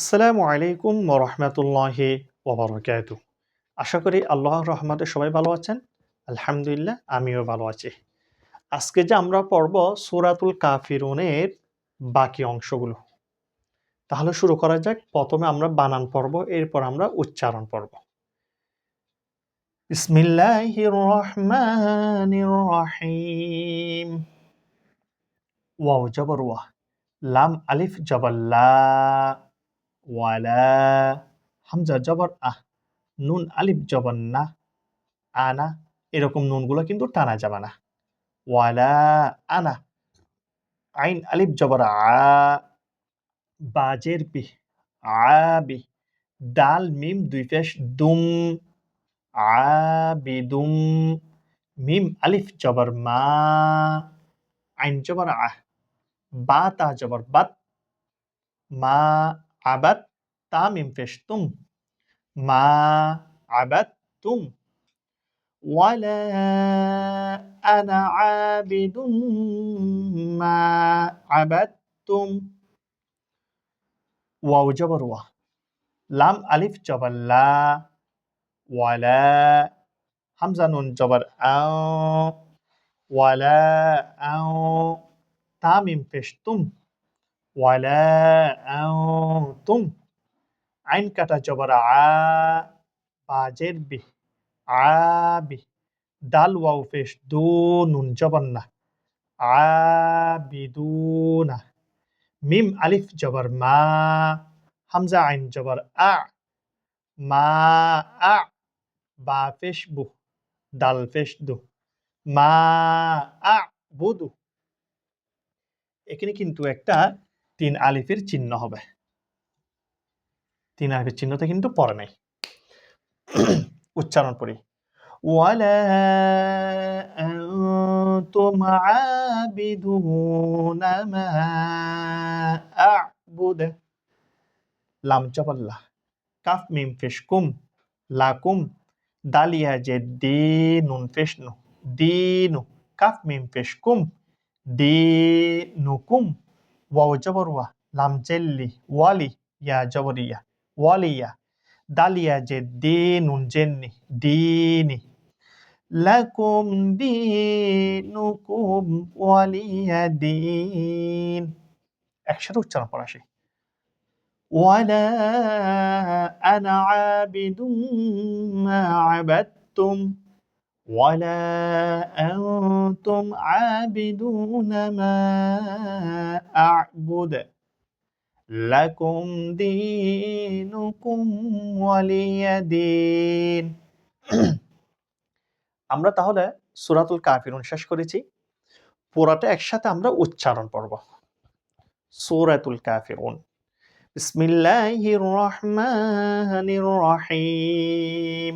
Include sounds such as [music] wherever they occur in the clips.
আসসালামু আলাইকুম ওরহমতুল্লাহি ওবরকাত আশা করি আল্লাহর রহমতে সবাই ভালো আছেন। আলহামদুলিল্লাহ, আমিও ভালো আছি। আজকে যে আমরা পড়ব সুরাতুল কাফিরুনের বাকি অংশগুলো। তাহলে শুরু করা যাক। প্রথমে আমরা বানান পড়ব, এরপর আমরা উচ্চারণ পড়ব। বিসমিল্লাহির রহিম জবর ওয়া লাম আলিফ, জবর লা। ওয়ালা হামজা জবর আহ নুন আলিফ জবর না আনা এরকম নুনগুলো কিন্তু টানা যাবে না। ওয়ালা আনা আইন আলিফ জবর আ, বাজের বি আবি দাল, মিম, দুই পেশ, দুম আবিদুম মিম, আলিফ জবর মা, আইন জবর, আহ, বা, তা জবর, বাত, মা عبد تعميم فشتم. ما عبدتم. ولا أنا عابد ما عبدتم. واو جبر لام ألف جبر لا ولا حمزة نون جبر أو ولا أو تامم فشتم. ওয়ালা আও তুম আইন কাটা জবর আ বাজের বি আবি দাল ওয়াও পেশ দু নুন জবর না মিম আলিফ জবর মা হামজা আইন জবর আ মা আ বা পেশ বু দাল পেশ দু মা আ বুদু এখানে কিন্তু একটা তিন আলিফের চিহ্ন হবে তিন আলিফের চিহ্নটা কিন্তু পরে নাই উচ্চারণ করি ওয়ালা أنتم عابدون ما أعبد লাম চাপাল্লা কাফ মিম ফেশ কুম লাকুম দালিয়া যে দিনুন ফেশ নু দিনু কাফ মিম ফেশ কুম দিনুকুম ওয়াও জবর ওয়া লাম জেল্লি ওয়ালি ইয়া জবরিয়া ওয়ালিয়া দালিয়া যে দিনুন জেন্নি দিনি লাকুম দিনুকুম ওয়ালিয়া দিন একসাথে উচ্চারণ করা আসে ولا أنا عابد ما عبدتم ولا أنتم عابدون ما أعبد لكم دينكم ولي دين [clears throat] আমরা তাহলে সুরাতুল কাফিরুন শেষ করেছি পুরাটা একসাথে আমরা উচ্চারণ পড়ব সুরাতুল কাফিরুন বিসমিল্লাহির রহমানির রহিম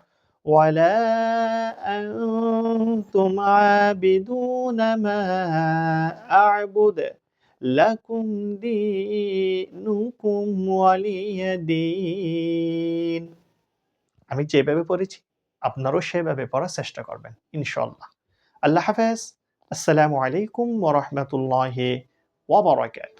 ولا أنتم عابدون ما أعبد لكم دينكم ولي دين আমি যেভাবে পড়েছি আপনারও সেভাবে পড়ার চেষ্টা করবেন ইনশাল্লাহ আল্লাহ হাফেজ আসসালামু আলাইকুম ওরহমতুল্লাহ ওবরাকাত